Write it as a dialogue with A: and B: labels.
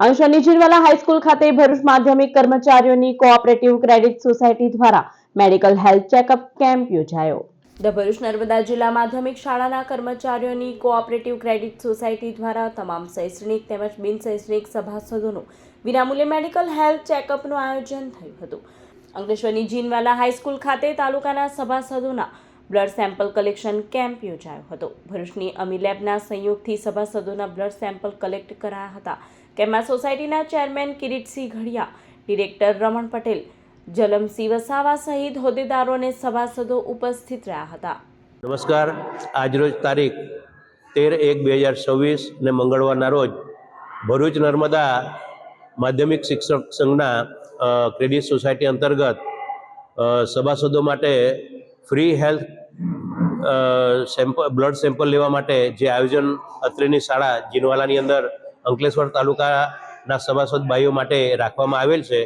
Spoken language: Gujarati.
A: અંશની જીરવાલા હાઈસ્કૂલ ખાતે ભરૂચ માધ્યમિક કર્મચારીઓની કોઓપરેટિવ ક્રેડિટ સોસાયટી દ્વારા મેડિકલ હેલ્થ ચેકઅપ કેમ્પ યોજાયો. ધ ભરૂચ નર્મદા જિલ્લા માધ્યમિક શાળાના કર્મચારીઓની કોઓપરેટિવ ક્રેડિટ સોસાયટી દ્વારા તમામ શૈક્ષણિક તેમજ બિન શૈક્ષણિક સભાસદોનું વિનામૂલ્યે મેડિકલ હેલ્થ ચેકઅપનું આયોજન થયું હતું. અંકલેશ્વરની જીનવાલા હાઈસ્કૂલ ખાતે તાલુકાના સભાસદોના બ્લડ સેમ્પલ કલેક્શન કેમ્પ યોજાયો હતો. ભરૂચની અમી લેબના સંયોગથી સભાસદોના બ્લડ સેમ્પલ કલેક્ટ કરાયા હતા. કેમ્પમાં સોસાયટીના ચેરમેન કિરીટસિંહ ઘડિયા, ડિરેક્ટર રમણ પટેલ, જલમસિંહ વસાવા સહિત હોદ્દેદારો અને સભાસદો ઉપસ્થિત રહ્યા હતા.
B: નમસ્કાર. આજરોજ તારીખ તેર એક બે હજાર છવ્વીસ ને મંગળવારના રોજ ભરૂચ નર્મદા માધ્યમિક શિક્ષક સંઘના ક્રેડિટ સોસાયટી અંતર્ગત સભાસદો માટે free health sample blood sample લેવા માટે જે આયોજન અત્રેની શાળા જીનવાલાની અંદર અંકલેશ્વર તાલુકાના સભાસદ ભાઈઓ માટે રાખવામાં આવેલ છે.